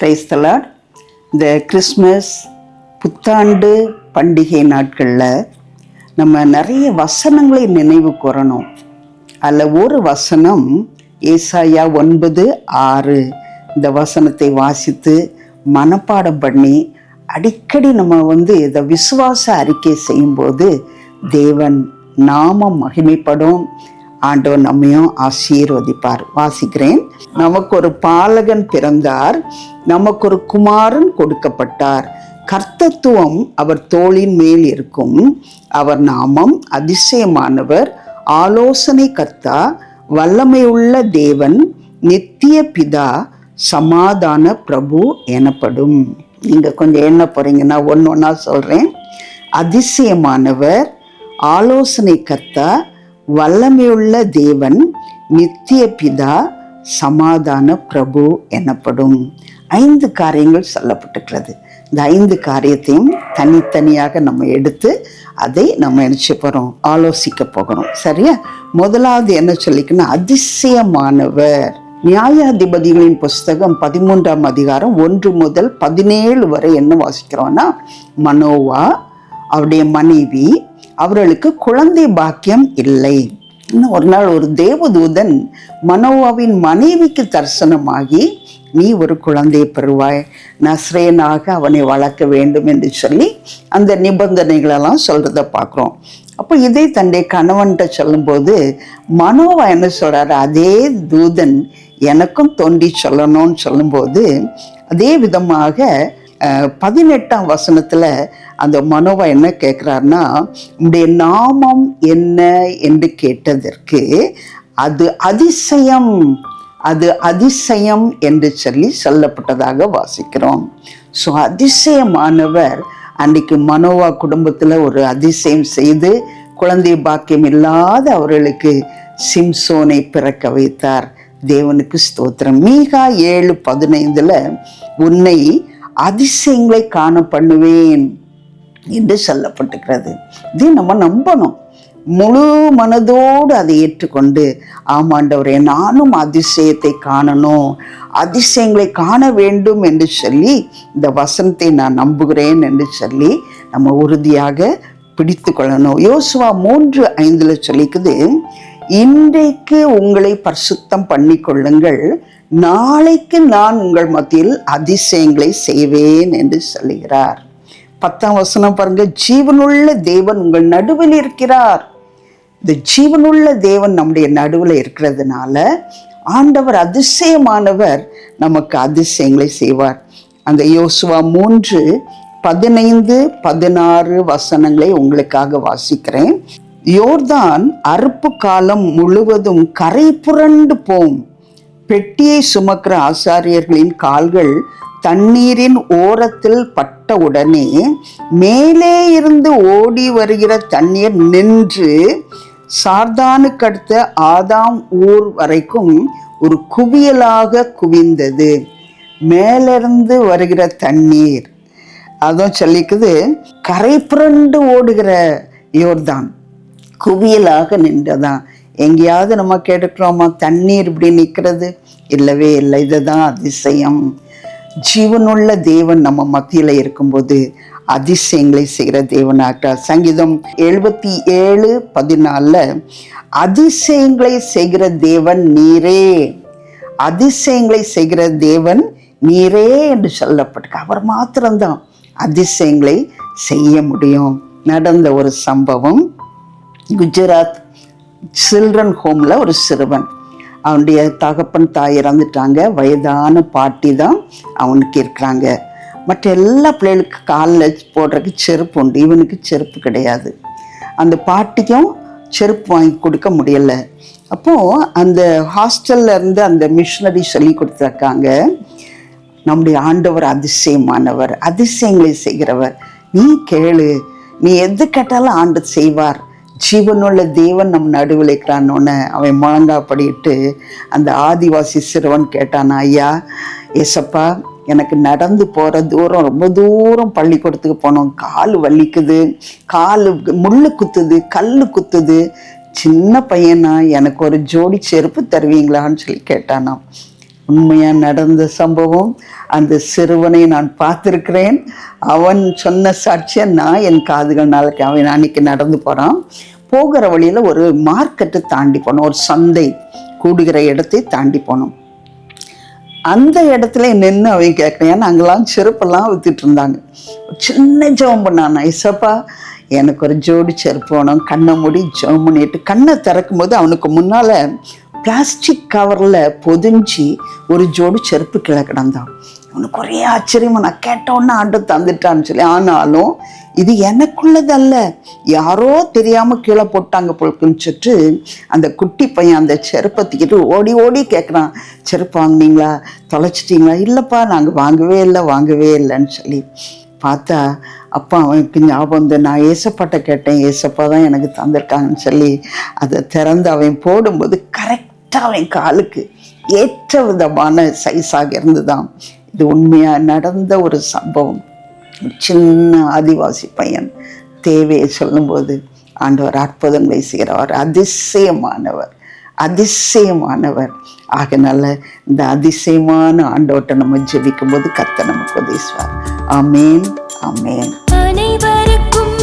கிரைஸ்தலாட் இந்த கிறிஸ்மஸ் புத்தாண்டு பண்டிகை நாட்களில் நம்ம நிறைய வசனங்களை நினைவு கூறணும். அதில் ஒரு வசனம் ஏசாயா ஒன்பது ஆறு. இந்த வசனத்தை வாசித்து மனப்பாடம் பண்ணி அடிக்கடி நம்ம வந்து இதை விசுவாச அறிக்கை செய்யும்போது தேவன் நாமம் மகிமைப்படும். ஆண்டவர் நம்மையும் ஆசீர்வதிப்பார். வாசிக்கிறேன். நமக்கு ஒரு பாலகன் பிறந்தார். நமக்கு ஒரு குமாரன் கொடுக்கப்பட்டார். கர்த்தத்துவம் அவர் தோளின் மேல் இருக்கும். அவர் நாமம் அதிசயமானவர். ஆலோசனை கர்த்தா வல்லமையுள்ள தேவன் நித்திய பிதா சமாதான பிரபு எனப்படும். நீங்க கொஞ்சம் என்ன போகிறீங்கன்னா ஒன்று ஒன்றா சொல்றேன். அதிசயமானவர் ஆலோசனை கர்த்தா வல்லமையுள்ள தேவன் நித்திய பிதா சமாதான பிரபு எனப்படும். ஐந்து காரியங்கள் சொல்லப்பட்டிருக்கிறது. இந்த ஐந்து காரியத்தையும் தனித்தனியாக நம்ம எடுத்து அதை நம்ம நினச்சி போகிறோம் ஆலோசிக்க போகிறோம் சரியா? முதலாவது என்ன சொல்லிக்கணும் அதிசயமானவர். நியாயாதிபதிகளின் புஸ்தகம் பதிமூன்றாம் அதிகாரம் ஒன்று முதல் பதினேழு வரை என்ன வாசிக்கிறோம்னா மனோவா அவருடைய மனைவி அவர்களுக்கு குழந்தை பாக்கியம் இல்லை. இன்னும் ஒரு நாள் ஒரு தேவதூதன் மனோவாவின் மனைவிக்கு தரிசனமாகி நீ ஒரு குழந்தை பெறுவாய். நஸ்ரேனாக அவனை வளர்க்க வேண்டும் என்று சொல்லி அந்த நிபந்தனைகளெல்லாம் சொல்கிறத பார்க்குறோம். அப்போ இதை தன்னுடைய கணவன்கிட்ட சொல்லும்போது மனோவா என்ன சொல்கிறார் அதே தூதன் எனக்கும் தோண்டி சொல்லணும்னு சொல்லும்போது அதே விதமாக பதினெட்டாம் வசனத்தில் அந்த மனோவா என்ன கேட்குறாருன்னா உடைய நாமம் என்ன? என்று கேட்டதற்கு அது அதிசயம். அது அதிசயம் என்று சொல்லி சொல்லப்பட்டதாக வாசிக்கிறோம். ஸோ அதிசயமானவர் அன்னைக்கு மனோவா குடும்பத்தில் ஒரு அதிசயம் செய்து குழந்தை பாக்கியம் இல்லாத அவர்களுக்கு சிம்சோனை பிறக்க வைத்தார். தேவனுக்கு ஸ்தோத்திரம். மீகா ஏழு பதினைந்தில் உன்னை அதிசயங்களை காண பண்ணுவேன். என்று சொல்லப்பட்டுக்கிறது இதை நம்ம நம்பணும். முழு மனதோடு அதை ஏற்றுக்கொண்டு ஆமாண்டவரே நானும் அதிசயத்தை காணணும். அதிசயங்களை காண வேண்டும் என்று சொல்லி இந்த வசனத்தை நான் நம்புகிறேன் என்று சொல்லி நம்ம உறுதியாக பிடித்து கொள்ளணும். யோசுவா மூன்று ஐந்தில் சொல்லிக்குது இன்றைக்கு உங்களை பரிசுத்தம் பண்ணி கொள்ளுங்கள். நாளைக்கு நான் உங்கள் மத்தியில் அதிசயங்களை செய்வேன் என்று சொல்லுகிறார். பத்தாம் வசனம் பாருங்க ஜீவனுள்ள தேவன் உங்கள் நடுவில் இருக்கிறார். இந்த ஜீவனுள்ள தேவன் நம்முடைய நடுவில் இருக்கிறதுனால ஆண்டவர் அதிசயமானவர் நமக்கு அதிசயங்களை செய்வார். அந்த யோசுவா மூன்று பதினைந்து பதினாறு வசனங்களை உங்களுக்காக வாசிக்கிறேன். யோர்தான் அறுப்பு காலம் முழுவதும் கரை புரண்டு போம். பெட்டியை சுமக்கிற ஆசாரியர்களின் கால்கள் தண்ணீரின் ஓரத்தில் உடனே மேலே இருந்து ஓடி வருகிற தண்ணீர் நின்று சார்தானுக்கு அடுத்த ஆதாம் ஊர் வரைக்கும் ஒரு குவியலாக குவிந்தது. மேலிருந்து வருகிற தண்ணீர். அதுவும் சொல்லிக்குது கரை புரண்டு ஓடுகிற யோர்தான் குவியலாக நின்றதான். எங்கேயாவது நம்ம கேட்டுக்கிறோமா தண்ணீர் இப்படி நிற்கிறது? இல்லவே இல்லை இதுதான் அதிசயம். ஜீவனுள்ள தேவன் நம்ம மத்தியில் இருக்கும்போது அதிசயங்களை செய்கிற தேவனாகிறார் சங்கீதம் எழுபத்தி ஏழு பதினாலில் அதிசயங்களை செய்கிற தேவன் நீரே அதிசயங்களை செய்கிற தேவன் நீரே என்று சொல்லப்பட்டிருக்கு. அவர் மாத்திரம்தான் அதிசயங்களை செய்ய முடியும். நடந்த ஒரு சம்பவம் குஜராத் சில்ட்ரன் ஹோமில் ஒரு சிறுவன் அவனுடைய தகப்பன் தாய் இறந்துட்டாங்க. வயதான பாட்டி தான் அவனுக்கு இருக்கிறாங்க. மற்ற எல்லா பிள்ளைகளுக்கு காலில் போடுறதுக்கு செருப்பு உண்டு. இவனுக்கு செருப்பு கிடையாது. அந்த பாட்டிக்கும் செருப்பு வாங்கி கொடுக்க முடியலை. அப்போது அந்த ஹாஸ்டல்ல இருந்து அந்த மிஷினரி சொல்லி கொடுத்துருக்காங்க. நம்முடைய ஆண்டவர் அதிசயமானவர் அதிசயங்களை செய்கிறவர். நீ கேளு. நீ எது கேட்டாலும் ஆண்டு செய்வார். ஜீவனுள்ள தேவன் நம் நடுவில் இருக்கிறான்னு அவன் முழங்கா படிட்டு அந்த ஆதிவாசி சிறுவன் கேட்டான் ஐயா எசப்பா எனக்கு நடந்து போகிற தூரம் ரொம்ப தூரம் பள்ளிக்கூடத்துக்கு போனோம். கால் வலிக்குது கால் முள்ளு குத்துது கல் குத்துது. சின்ன பையனா எனக்கு ஒரு ஜோடி செருப்பு தருவீங்களான்னு சொல்லி கேட்டானாம். உண்மையாக நடந்த சம்பவம்? அந்த சிறுவனை நான் பார்த்துருக்கிறேன். அவன் சொன்ன சாட்சியை நான் என் காதுகள் நாளைக்கு அவன் அன்னைக்கு நடந்து போகிறான் போகிற வழியில் ஒரு மார்க்கெட்டு தாண்டி போனோம். ஒரு சந்தை கூடுகிற இடத்தை தாண்டி போனோம். அந்த இடத்துல நின்று அவன் கேட்குறேன் ஏன்னா அங்கெல்லாம் செருப்பெல்லாம் வித்துட்டு இருந்தாங்க. சின்ன ஜெபம் பண்ணான் ஐசப்பா எனக்கு ஒரு ஜோடி செருப்பு வேணும். கண்ணை மூடி ஜெபம் பண்ணிட்டு கண்ணை திறக்கும் போது அவனுக்கு முன்னால் பிளாஸ்டிக் கவரில் பொதிஞ்சு ஒரு ஜோடி செருப்பு கீழே உனக்கு ஒரே ஆச்சரியமா நான் கேட்டோன்னே ஆண்டு தந்துட்டான்னு சொல்லி ஆனாலும் இது எனக்குள்ளதல்ல. யாரோ தெரியாமல் கீழே போட்டாங்க பொழுக்குன்னு சொல்லிட்டு அந்த குட்டி பையன் அந்த செருப்பை தூக்கிட்டு ஓடி ஓடி கேட்குறான் செருப்பு வாங்குனீங்களா? தொலைச்சிட்டிங்களா? இல்லைப்பா நாங்கள் வாங்கவே இல்லை வாங்கவே இல்லைன்னு சொல்லி பார்த்தா அப்பா அவனுக்கு ஞாபகம் வந்து நான் ஏசப்பாட்ட கேட்டேன் ஏசப்பா தான் எனக்கு தந்திருக்காங்கன்னு சொல்லி அதை திறந்து அவன் போடும்போது கரெக்டாக அவன் காலுக்கு ஏற்ற விதமான சைஸாக இருந்துதான் இது உண்மையாக நடந்த ஒரு சம்பவம். சின்ன ஆதிவாசி பையன் தேவையை சொல்லும்போது ஆண்டவர் அற்புதங்களை செய்கிறவர் அதிசயமானவர் அதிசயமானவர். ஆகைனால இந்த அதிசயமான ஆண்டவர்கிட்ட நம்ம ஜெபிக்கும் போது கத்த நமக்கு உதவிசுவார் அமேன் அமேன் அனைவருக்கும்